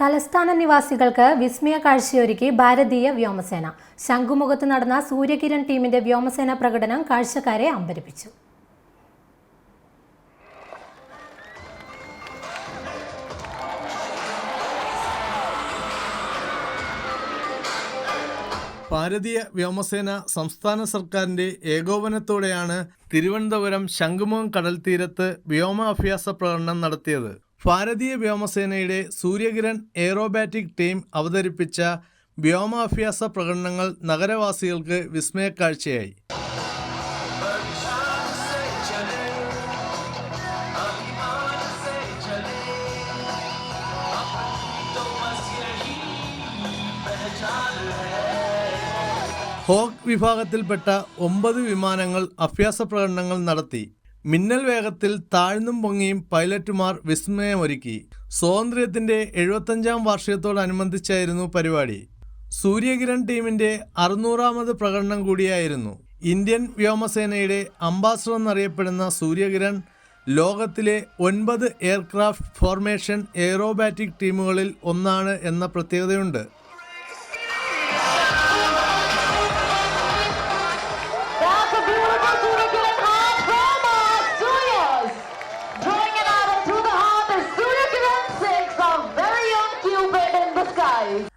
തലസ്ഥാന നിവാസികൾക്ക് വിസ്മയ കാഴ്ചയൊരുക്കി ഭാരതീയ വ്യോമസേന. ശംഖുമുഖത്ത് നടന്ന സൂര്യകിരൺ ടീമിന്റെ വ്യോമസേന പ്രകടനം കാഴ്ചക്കാരെ അമ്പരിപ്പിച്ചു. ഭാരതീയ വ്യോമസേന സംസ്ഥാന സർക്കാരിന്റെ ഏകോപനത്തോടെയാണ് തിരുവനന്തപുരം ശംഖുമുഖം കടൽ തീരത്ത് വ്യോമാഭ്യാസ പ്രകടനം നടത്തിയത്. ഭാരതീയ വ്യോമസേനയുടെ സൂര്യകിരൺ എയറോബാറ്റിക് ടീം അവതരിപ്പിച്ച വ്യോമാഭ്യാസ പ്രകടനങ്ങൾ നഗരവാസികൾക്ക് വിസ്മയക്കാഴ്ചയായി. ഹോക്ക് വിഭാഗത്തിൽപ്പെട്ട ഒമ്പത് വിമാനങ്ങൾ അഭ്യാസ പ്രകടനങ്ങൾ നടത്തി. മിന്നൽ വേഗത്തിൽ താഴ്ന്നും പൊങ്ങിയും പൈലറ്റുമാർ വിസ്മയമൊരുക്കി. സ്വാതന്ത്ര്യത്തിന്റെ എഴുപത്തഞ്ചാം വാർഷികത്തോടനുബന്ധിച്ചായിരുന്നു പരിപാടി. സൂര്യകിരൺ ടീമിന്റെ അറുന്നൂറാമത് പ്രകടനം കൂടിയായിരുന്നു. ഇന്ത്യൻ വ്യോമസേനയുടെ അംബാസഡർ എന്നറിയപ്പെടുന്ന സൂര്യകിരൺ ലോകത്തിലെ ഒൻപത് എയർക്രാഫ്റ്റ് ഫോർമേഷൻ എയറോബാറ്റിക് ടീമുകളിൽ ഒന്നാണ് എന്ന പ്രത്യേകതയുണ്ട്.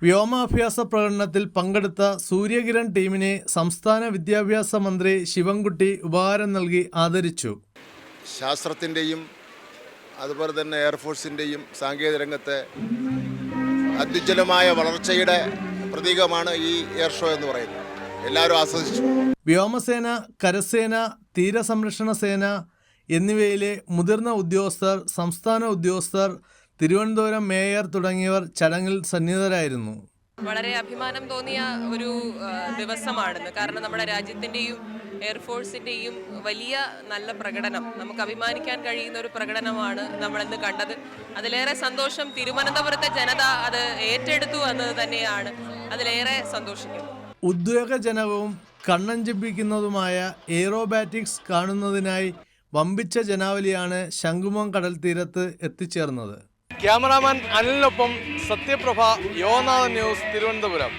വ്യോമാഭ്യാസ പ്രകടനത്തിൽ പങ്കെടുത്ത സൂര്യകിരൺ ടീമിനെ സംസ്ഥാന വിദ്യാഭ്യാസ മന്ത്രി ശിവൻകുട്ടി ഉപഹാരം നൽകി ആദരിച്ചു. ശാസ്ത്രത്തിന്റെയും അതുപോലെ തന്നെ എയർഫോഴ്സിന്റെയും സാങ്കേതിക രംഗത്തെ അത്യുജ്വലമായ വളർച്ചയുടെ പ്രതീകമാണ് ഈ എയർ ഷോ എന്ന് പറയുന്നത്. എല്ലാവരും ആസ്വദിച്ചു. വ്യോമസേന കരസേന തീരസംരക്ഷണ സേന എന്നിവയിലെ മുതിർന്ന ഉദ്യോഗസ്ഥർ സംസ്ഥാന ഉദ്യോഗസ്ഥർ തിരുവനന്തപുരം മേയർ തുടങ്ങിയവർ ചടങ്ങിൽ സന്നിഹിതരായിരുന്നു. വളരെ അഭിമാനം തോന്നിയ ഒരു ദിവസമാണെന്ന്. കാരണം നമ്മുടെ രാജ്യത്തിന്റെയും എയർഫോഴ്സിന്റെയും വലിയ നല്ല പ്രകടനം നമുക്ക് അഭിമാനിക്കാൻ കഴിയുന്ന ഒരു പ്രകടനമാണ് നമ്മളിന്ന് കണ്ടത്. അതിലേറെ സന്തോഷം തിരുവനന്തപുരത്തെ ജനത അത് ഏറ്റെടുത്തു എന്നത് തന്നെയാണ്. അതിലേറെ സന്തോഷിക്കുന്നു. ഉദ്വേഗജനകവും കണ്ണഞ്ചിപ്പിക്കുന്നതുമായ എയറോബാറ്റിക്സ് കാണുന്നതിനായി വമ്പിച്ച ജനാവലിയാണ് ശംഖുമം കടൽ തീരത്ത് എത്തിച്ചേർന്നത്. ക്യാമറാമാൻ അനിലിനൊപ്പം സത്യപ്രഭ യോനാഥ ന്യൂസ് തിരുവനന്തപുരം.